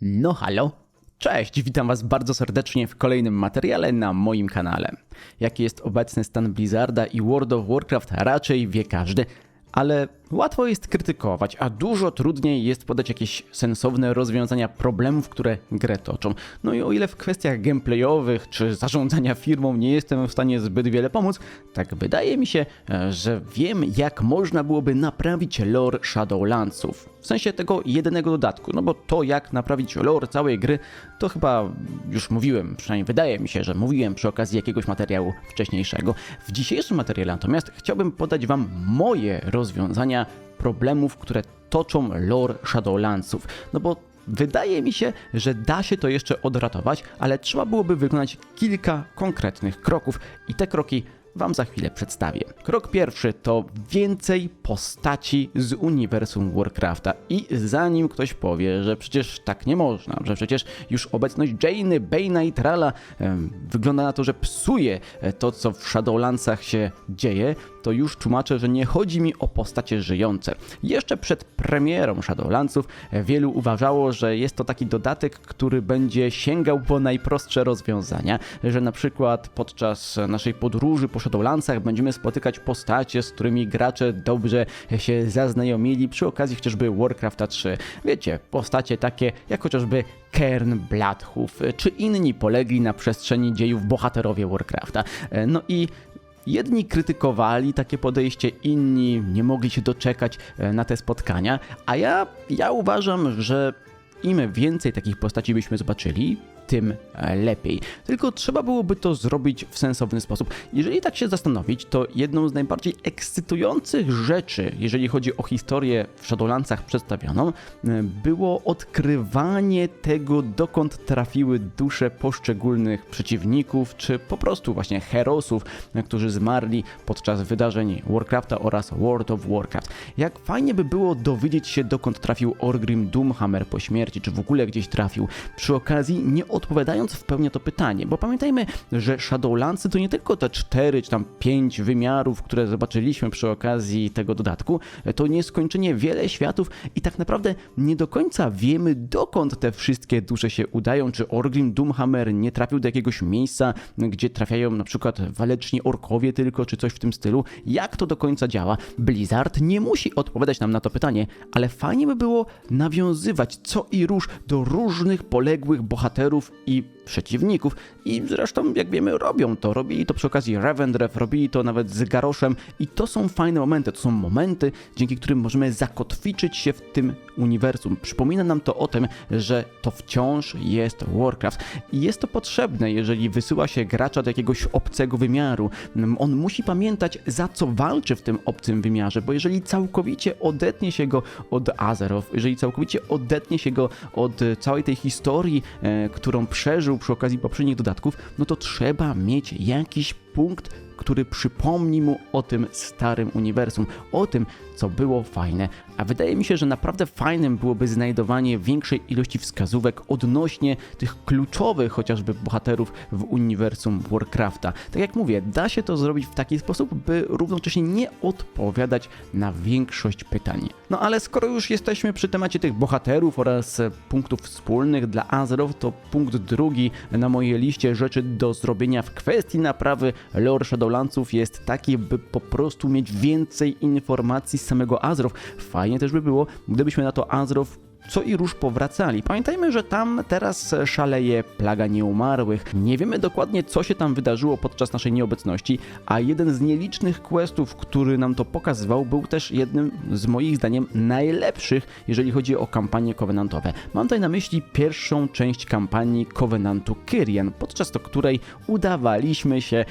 No halo, cześć, witam was bardzo serdecznie w kolejnym materiale na moim kanale. Jaki jest obecny stan Blizzarda i World of Warcraft raczej wie każdy, ale łatwo jest krytykować, a dużo trudniej jest podać jakieś sensowne rozwiązania problemów, które grę toczą. No i o ile w kwestiach gameplayowych czy zarządzania firmą nie jestem w stanie zbyt wiele pomóc, tak wydaje mi się, e, że wiem jak można byłoby naprawić lore Shadowlandsów. W sensie tego jedynego dodatku, no bo to jak naprawić lore całej gry, to chyba już mówiłem, przynajmniej wydaje mi się, że mówiłem przy okazji jakiegoś materiału wcześniejszego. W dzisiejszym materiale natomiast chciałbym podać wam moje rozwiązania problemów, które toczą lore Shadowlandsów. No bo wydaje mi się, że da się to jeszcze odratować, ale trzeba byłoby wykonać kilka konkretnych kroków i te kroki Wam za chwilę przedstawię. Krok pierwszy to więcej postaci z uniwersum Warcrafta. I zanim ktoś powie, że przecież tak nie można, że przecież już obecność Jane'y, Bane'a i Trala em, wygląda na to, że psuje e, to, co w Shadowlandsach się dzieje, to już tłumaczę, że nie chodzi mi o postacie żyjące. Jeszcze przed premierą Shadowlandsów e, wielu uważało, że jest to taki dodatek, który będzie sięgał po najprostsze rozwiązania, że na przykład podczas naszej podróży po Shadowlandsach będziemy spotykać postacie, z którymi gracze dobrze się zaznajomili przy okazji chociażby Warcrafta 3. Wiecie, postacie takie jak chociażby Kern Bloodhoof, czy inni polegli na przestrzeni dziejów bohaterowie Warcrafta. No i Jedni krytykowali takie podejście, inni nie mogli się doczekać e, na te spotkania, a ja, ja uważam, że im więcej takich postaci byśmy zobaczyli, tym e, lepiej. Tylko trzeba byłoby to zrobić w sensowny sposób. Jeżeli tak się zastanowić, to jedną z najbardziej ekscytujących rzeczy, jeżeli chodzi o historię w Shadowlandsach przedstawioną, e, było odkrywanie tego, dokąd trafiły dusze poszczególnych przeciwników, czy po prostu właśnie herosów, którzy zmarli podczas wydarzeń Warcrafta oraz World of Warcraft. Jak fajnie by było dowiedzieć się, dokąd trafił Orgrim Doomhammer po śmierci, czy w ogóle gdzieś trafił. Przy okazji nie odpowiadając w pełni to pytanie, bo pamiętajmy, że Shadowlandsy to nie tylko te 4 czy tam 5 wymiarów, które zobaczyliśmy przy okazji tego dodatku, to nieskończenie wiele światów i tak naprawdę nie do końca wiemy, dokąd te wszystkie dusze się udają, czy Orgrim Doomhammer nie trafił do jakiegoś miejsca, gdzie trafiają na przykład waleczni orkowie tylko, czy coś w tym stylu. Jak to do końca działa? Blizzard nie musi odpowiadać nam na to pytanie, ale fajnie by było nawiązywać co i róż do różnych poległych bohaterów i przeciwników. I zresztą jak wiemy robią to, robili to przy okazji Revendreth, robili to nawet z Garoszem. I to są fajne momenty, to są momenty, dzięki którym możemy zakotwiczyć się w tym uniwersum. Przypomina nam to o tym, że to wciąż jest Warcraft. I jest to potrzebne, jeżeli wysyła się gracza do jakiegoś obcego wymiaru. On musi pamiętać za co walczy w tym obcym wymiarze, bo jeżeli całkowicie odetnie się go od Azeroth, jeżeli całkowicie odetnie się go od e, całej tej historii, e, którą przeżył przy okazji poprzednich dodatków, no to trzeba mieć jakiś punkt, który przypomni mu o tym starym uniwersum, o tym, co było fajne. A wydaje mi się, że naprawdę fajnym byłoby znajdowanie większej ilości wskazówek odnośnie tych kluczowych chociażby bohaterów w uniwersum Warcrafta. Tak jak mówię, da się to zrobić w taki sposób, by równocześnie nie odpowiadać na większość pytań. No ale skoro już jesteśmy przy temacie tych bohaterów oraz punktów wspólnych dla Azeroth, to punkt drugi na mojej liście rzeczy do zrobienia w kwestii naprawy lore Shadowlandsów jest taki, by po prostu mieć więcej informacji z samego Azeroth. Też by było, gdybyśmy na to Azeroth co i róż powracali. Pamiętajmy, że tam teraz szaleje plaga nieumarłych. Nie wiemy dokładnie, co się tam wydarzyło podczas naszej nieobecności, a jeden z nielicznych questów, który nam to pokazywał, był też jednym z moich zdaniem najlepszych, jeżeli chodzi o kampanie kowenantowe. Mam tutaj na myśli pierwszą część kampanii Covenantu Kyrian, podczas której udawaliśmy się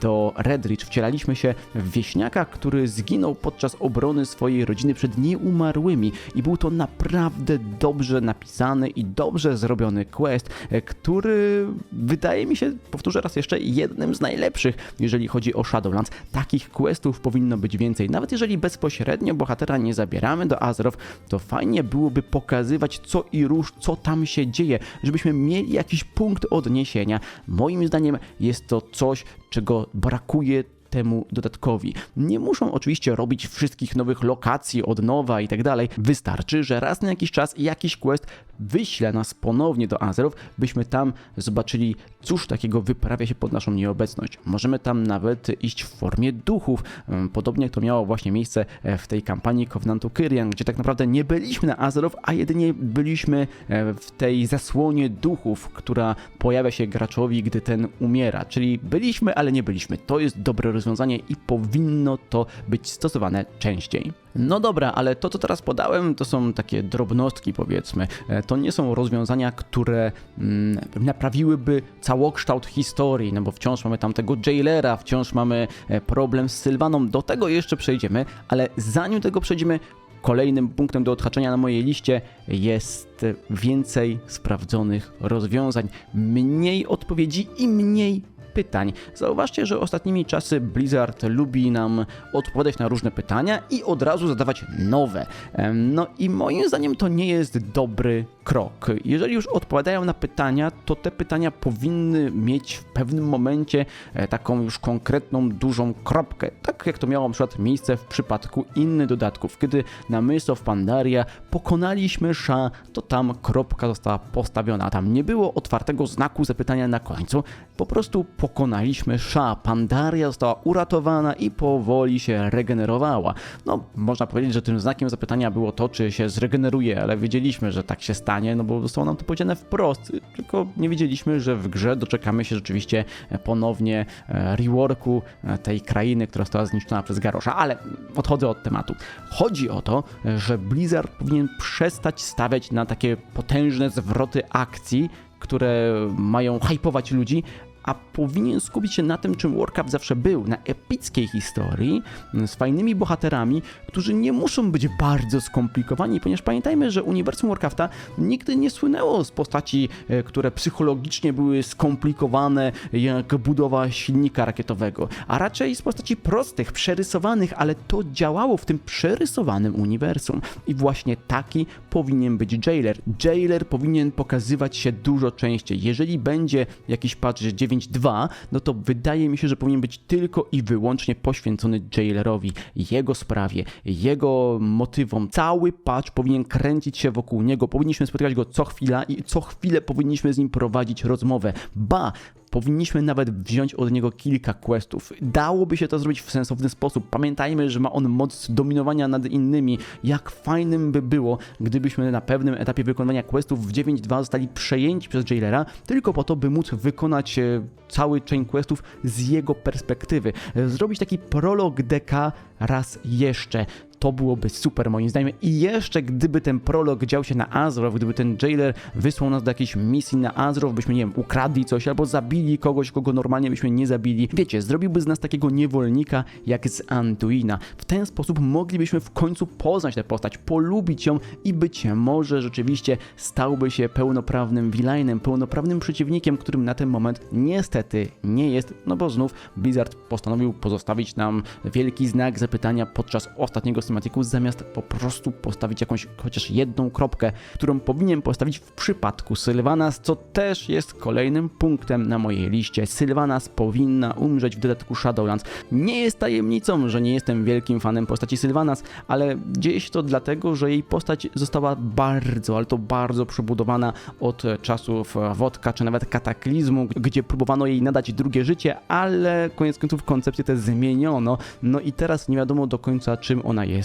do Redridge, wcielaliśmy się w wieśniaka, który zginął podczas obrony swojej rodziny przed nieumarłymi i był to naprawdę dobrze napisany i dobrze zrobiony quest, e, który wydaje mi się, powtórzę raz jeszcze, jednym z najlepszych, jeżeli chodzi o Shadowlands. Takich questów powinno być więcej. Nawet jeżeli bezpośrednio bohatera nie zabieramy do Azeroth, to fajnie byłoby pokazywać co i róż, co tam się dzieje, żebyśmy mieli jakiś punkt odniesienia. Moim zdaniem jest to coś, czego brakuje temu dodatkowi. Nie muszą oczywiście robić wszystkich nowych lokacji od nowa i tak dalej. Wystarczy, że raz na jakiś czas jakiś quest wyśle nas ponownie do Azerów, byśmy tam zobaczyli, cóż takiego wyprawia się pod naszą nieobecność. Możemy tam nawet iść w formie duchów, Ym, podobnie jak to miało właśnie miejsce e, w tej kampanii Covenantu Kyrian, gdzie tak naprawdę nie byliśmy na Azerów, a jedynie byliśmy e, w tej zasłonie duchów, która pojawia się graczowi, gdy ten umiera. Czyli byliśmy, ale nie byliśmy. To jest dobre rozwiązanie i powinno to być stosowane częściej. No dobra, ale to, co teraz podałem, to są takie drobnostki, powiedzmy. E, To nie są rozwiązania, które mm, naprawiłyby całokształt historii, no bo wciąż mamy tamtego jailera, wciąż mamy e, problem z Sylwaną. Do tego jeszcze przejdziemy, ale zanim tego przejdziemy, Kolejnym punktem do odhaczenia na mojej liście jest więcej sprawdzonych rozwiązań, mniej odpowiedzi i mniej pytań. Zauważcie, że ostatnimi czasy Blizzard lubi nam odpowiadać na różne pytania i od razu zadawać nowe. No i moim zdaniem to nie jest dobry krok. Jeżeli już odpowiadają na pytania, to te pytania powinny mieć w pewnym momencie e, taką już konkretną, dużą kropkę. Tak jak to miało na przykład miejsce w przypadku innych dodatków. Kiedy na Mist of Pandaria pokonaliśmy Sha, to tam kropka została postawiona. Tam nie było otwartego znaku zapytania na końcu. Po prostu pokonaliśmy Sha. Pandaria została uratowana i powoli się regenerowała. No, można powiedzieć, że tym znakiem zapytania było to, czy się zregeneruje, ale wiedzieliśmy, że tak się stanie, no bo zostało nam to powiedziane wprost. Tylko nie wiedzieliśmy, że w grze doczekamy się rzeczywiście ponownie e, reworku e, tej krainy, która została zniszczona przez Garosza. Ale odchodzę od tematu. Chodzi o to, że Blizzard powinien przestać stawiać na takie potężne zwroty akcji, które mają hypować ludzi, a powinien skupić się na tym, czym Warcraft zawsze był, na epickiej historii z fajnymi bohaterami, którzy nie muszą być bardzo skomplikowani, ponieważ pamiętajmy, że uniwersum Warcrafta nigdy nie słynęło z postaci, e, które psychologicznie były skomplikowane, jak budowa silnika rakietowego, a raczej z postaci prostych, przerysowanych, ale to działało w tym przerysowanym uniwersum. I właśnie taki powinien być Jailer. Jailer powinien pokazywać się dużo częściej. Jeżeli będzie jakiś patch 9.2, no to wydaje mi się, że powinien być tylko i wyłącznie poświęcony Jailerowi, jego sprawie, jego motywom. Cały patch powinien kręcić się wokół niego. Powinniśmy spotykać go co chwila i co chwilę powinniśmy z nim prowadzić rozmowę. Ba, powinniśmy nawet wziąć od niego kilka questów. Dałoby się to zrobić w sensowny sposób. Pamiętajmy, że ma on moc dominowania nad innymi. Jak fajnym by było, gdybyśmy na pewnym etapie wykonywania questów w 9.2 zostali przejęci przez Jailera, tylko po to, by móc wykonać e, cały chain questów z jego perspektywy. E, Zrobić taki prolog DK raz jeszcze to byłoby super moim zdaniem. I jeszcze gdyby ten prolog dział się na Azrow, gdyby ten jailer wysłał nas do jakiejś misji na Azrow, byśmy, nie wiem, ukradli coś albo zabili kogoś, kogo normalnie byśmy nie zabili. Wiecie, zrobiłby z nas takiego niewolnika jak z Anduina. W ten sposób moglibyśmy w końcu poznać tę postać, polubić ją i być może rzeczywiście stałby się pełnoprawnym villainem, pełnoprawnym przeciwnikiem, którym na ten moment niestety nie jest, no bo znów Blizzard postanowił pozostawić nam wielki znak zapytania podczas ostatniego cinematiku, zamiast po prostu postawić jakąś chociaż jedną kropkę, którą powinien postawić w przypadku Sylvanas, co też jest kolejnym punktem na mojej liście. Sylvanas powinna umrzeć w dodatku Shadowlands. Nie jest tajemnicą, że nie jestem wielkim fanem postaci Sylvanas, ale dzieje się to dlatego, że jej postać została bardzo, ale to bardzo przebudowana od czasów Wodka czy nawet Kataklizmu, gdzie próbowano jej nadać drugie życie, ale koniec końców koncepcję tę zmieniono. No i teraz nie wiadomo do końca czym ona jest.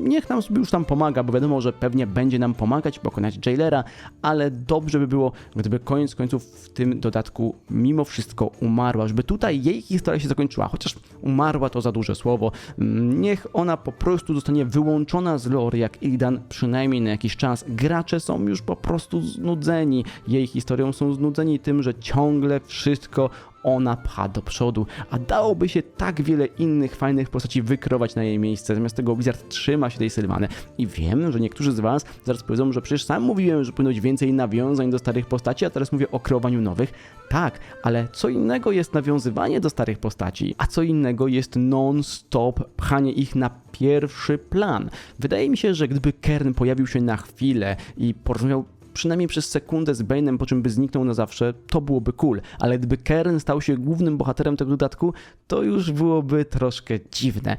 Niech nam już tam pomaga, bo wiadomo, że pewnie będzie nam pomagać pokonać Jailera, ale dobrze by było, gdyby koniec końców w tym dodatku mimo wszystko umarła, żeby tutaj jej historia się zakończyła, chociaż umarła to za duże słowo. Niech ona po prostu zostanie wyłączona z lore jak Illidan przynajmniej na jakiś czas. Gracze są już po prostu znudzeni jej historią, są znudzeni tym, że ciągle wszystko ona pcha do przodu, a dałoby się tak wiele innych fajnych postaci wykrować na jej miejsce. Zamiast tego Blizzard trzyma się tej Sylwany. I wiem, że niektórzy z Was zaraz powiedzą, że przecież sam mówiłem, że powinno być więcej nawiązań do starych postaci, a teraz mówię o kreowaniu nowych. Tak, ale co innego jest nawiązywanie do starych postaci, a co innego jest non-stop pchanie ich na pierwszy plan. Wydaje mi się, że gdyby Kern pojawił się na chwilę i porozmawiał przynajmniej przez sekundę z Bane'em, po czym by zniknął na zawsze, to byłoby cool. Ale gdyby Kern stał się głównym bohaterem tego dodatku, to już byłoby troszkę dziwne.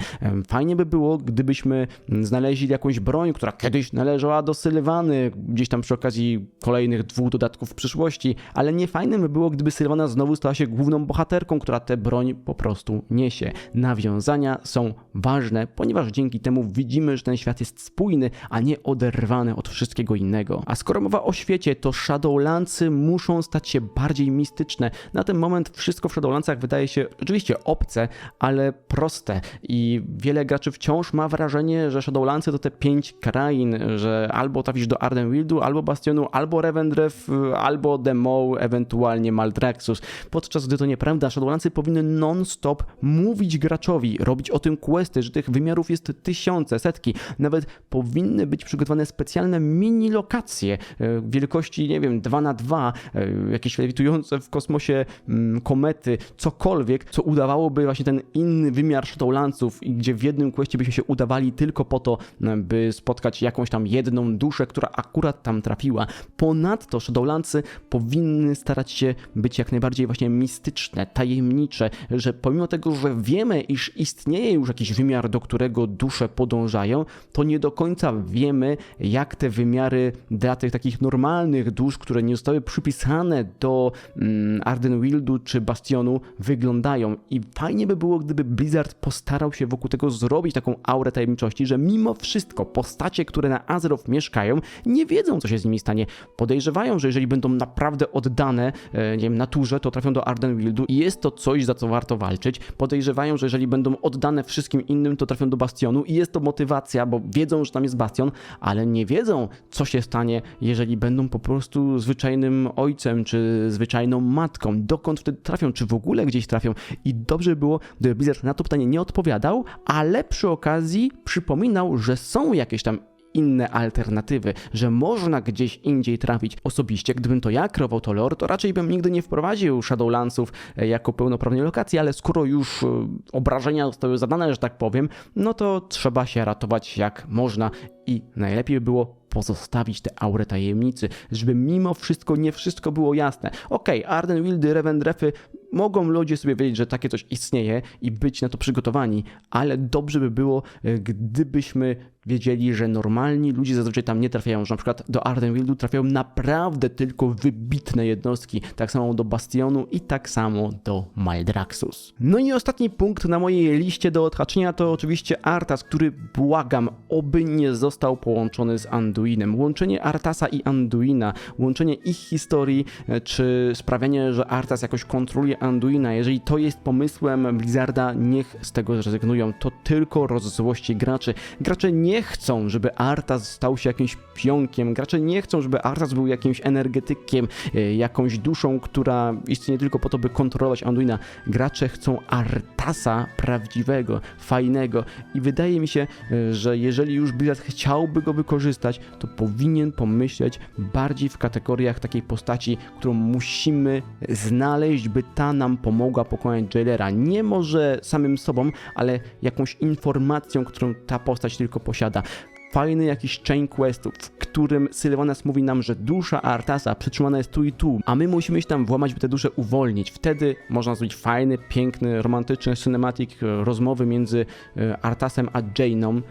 Fajnie by było, gdybyśmy znaleźli jakąś broń, która kiedyś należała do Sylwany, gdzieś tam przy okazji kolejnych dwóch dodatków w przyszłości, ale nie fajne by było, gdyby Sylwana znowu stała się główną bohaterką, która tę broń po prostu niesie. Nawiązania są ważne, ponieważ dzięki temu widzimy, że ten świat jest spójny, a nie oderwany od wszystkiego innego. A skoro mowa o świecie, to Shadowlandsy muszą stać się bardziej mistyczne. Na ten moment wszystko w Shadowlandsach wydaje się oczywiście obce, ale proste i wiele graczy wciąż ma wrażenie, że Shadowlandsy to te pięć krain, że albo trafisz do Ardenwildu, albo Bastionu, albo Revendreth, albo Demo, ewentualnie Maldraxxus. Podczas gdy to nieprawda, Shadowlandsy powinny non-stop mówić graczowi, robić o tym questy, że tych wymiarów jest tysiące, setki. Nawet powinny być przygotowane specjalne mini lokacje e, wielkości, nie wiem, 2 na 2 e, jakieś lewitujące w kosmosie mm, komety, cokolwiek, co udawałoby właśnie ten inny wymiar Shadowlandsów i gdzie w jednym questie byśmy się udawali tylko po to, e, by spotkać jakąś tam jedną duszę, która akurat tam trafiła. Ponadto Shadowlandsy powinny starać się być jak najbardziej właśnie mistyczne, tajemnicze, że pomimo tego, że wiemy, iż istnieje już jakiś wymiar, do którego dusze podążają, to nie do końca wiemy, jak te wymiary dla tych takich normalnych dusz, które nie zostały przypisane do mm, Ardenwildu czy Bastionu, wyglądają. I fajnie by było, gdyby Blizzard postarał się wokół tego zrobić taką aurę tajemniczości, że mimo wszystko postacie, które na Azeroth mieszkają, nie wiedzą, co się z nimi stanie. Podejrzewają, że jeżeli będą naprawdę oddane, e, nie wiem, naturze, to trafią do Ardenwildu i jest to coś, za co warto walczyć. Podejrzewają, że jeżeli będą oddane wszystkim innym, to trafią do Bastionu i jest to motywacja, bo wiedzą, że tam jest Bastion, ale nie wiedzą, co się stanie, jeżeli będą po prostu zwyczajnym ojcem czy zwyczajną matką. Dokąd wtedy trafią, czy w ogóle gdzieś trafią. I dobrze by było, gdyby Blizzard na to pytanie nie odpowiadał, ale przy okazji przypominał, że są jakieś tam inne alternatywy, że można gdzieś indziej trafić. Osobiście, gdybym to ja kreował to lore, to raczej bym nigdy nie wprowadził Shadowlandsów e, jako pełnoprawnej lokacji, ale skoro już e, obrażenia zostały zadane, że tak powiem, no to trzeba się ratować jak można i najlepiej by było pozostawić tę aurę tajemnicy, żeby mimo wszystko nie wszystko było jasne. Okej, okay, Ardenwildy, Revendrefy mogą ludzie sobie wiedzieć, że takie coś istnieje i być na to przygotowani, ale dobrze by było, e, gdybyśmy wiedzieli, że normalni ludzie zazwyczaj tam nie trafiają, że na przykład do Ardenwildu trafiają naprawdę tylko wybitne jednostki, tak samo do Bastionu i tak samo do Maldraxxus. No i ostatni punkt na mojej liście do odhaczenia to oczywiście Artas, który błagam, oby nie został połączony z Anduinem. Łączenie Artasa i Anduina, łączenie ich historii, e, czy sprawianie, że Artas jakoś kontroluje Anduina, jeżeli to jest pomysłem Blizzarda, niech z tego zrezygnują. To tylko rozzłości graczy. Gracze nie chcą, żeby Artas stał się jakimś pionkiem. Gracze nie chcą, żeby Artas był jakimś energetykiem, e, jakąś duszą, która istnieje tylko po to, by kontrolować Anduina. Gracze chcą Artasa prawdziwego, fajnego i wydaje mi się, e, że jeżeli już Blizzard chciałby go wykorzystać, to powinien pomyśleć bardziej w kategoriach takiej postaci, którą musimy znaleźć, by ta nam pomogła pokonać Jailera. Nie może samym sobą, ale jakąś informacją, którą ta postać tylko posiada. Fajny jakiś chain questów, w którym Sylvanas mówi nam, że dusza Artasa przytrzymana jest tu i tu, a my musimy się tam włamać, by tę duszę uwolnić. Wtedy można zrobić fajny, piękny, romantyczny cinematic rozmowy między e, Artasem a Jane'ą.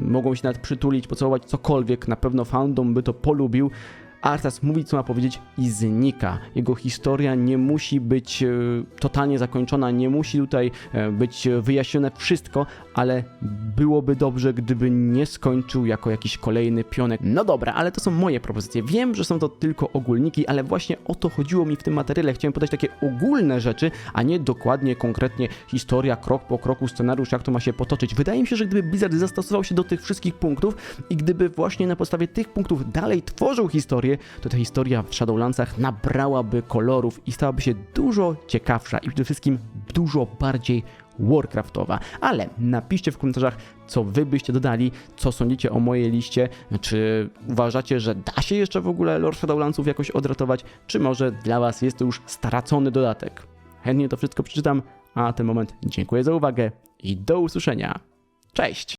Mogą się nawet przytulić, pocałować cokolwiek, na pewno fandom by to polubił. Artas mówi, co ma powiedzieć i znika. Jego historia nie musi być e, totalnie zakończona, nie musi tutaj e, być wyjaśnione wszystko, ale byłoby dobrze, gdyby nie skończył jako jakiś kolejny pionek. No dobra, ale to są moje propozycje. Wiem, że są to tylko ogólniki, ale właśnie o to chodziło mi w tym materiale. Chciałem podać takie ogólne rzeczy, a nie dokładnie, konkretnie historia, krok po kroku, scenariusz, jak to ma się potoczyć. Wydaje mi się, że gdyby Blizzard zastosował się do tych wszystkich punktów i gdyby właśnie na podstawie tych punktów dalej tworzył historię, to ta historia w Shadowlandsach nabrałaby kolorów i stałaby się dużo ciekawsza i przede wszystkim dużo bardziej Warcraftowa. Ale napiszcie w komentarzach, co wy byście dodali, co sądzicie o mojej liście, czy uważacie, że da się jeszcze w ogóle Lord Shadowlandsów jakoś odratować, czy może dla was jest to już stracony dodatek. Chętnie to wszystko przeczytam, a na ten moment dziękuję za uwagę i do usłyszenia. Cześć!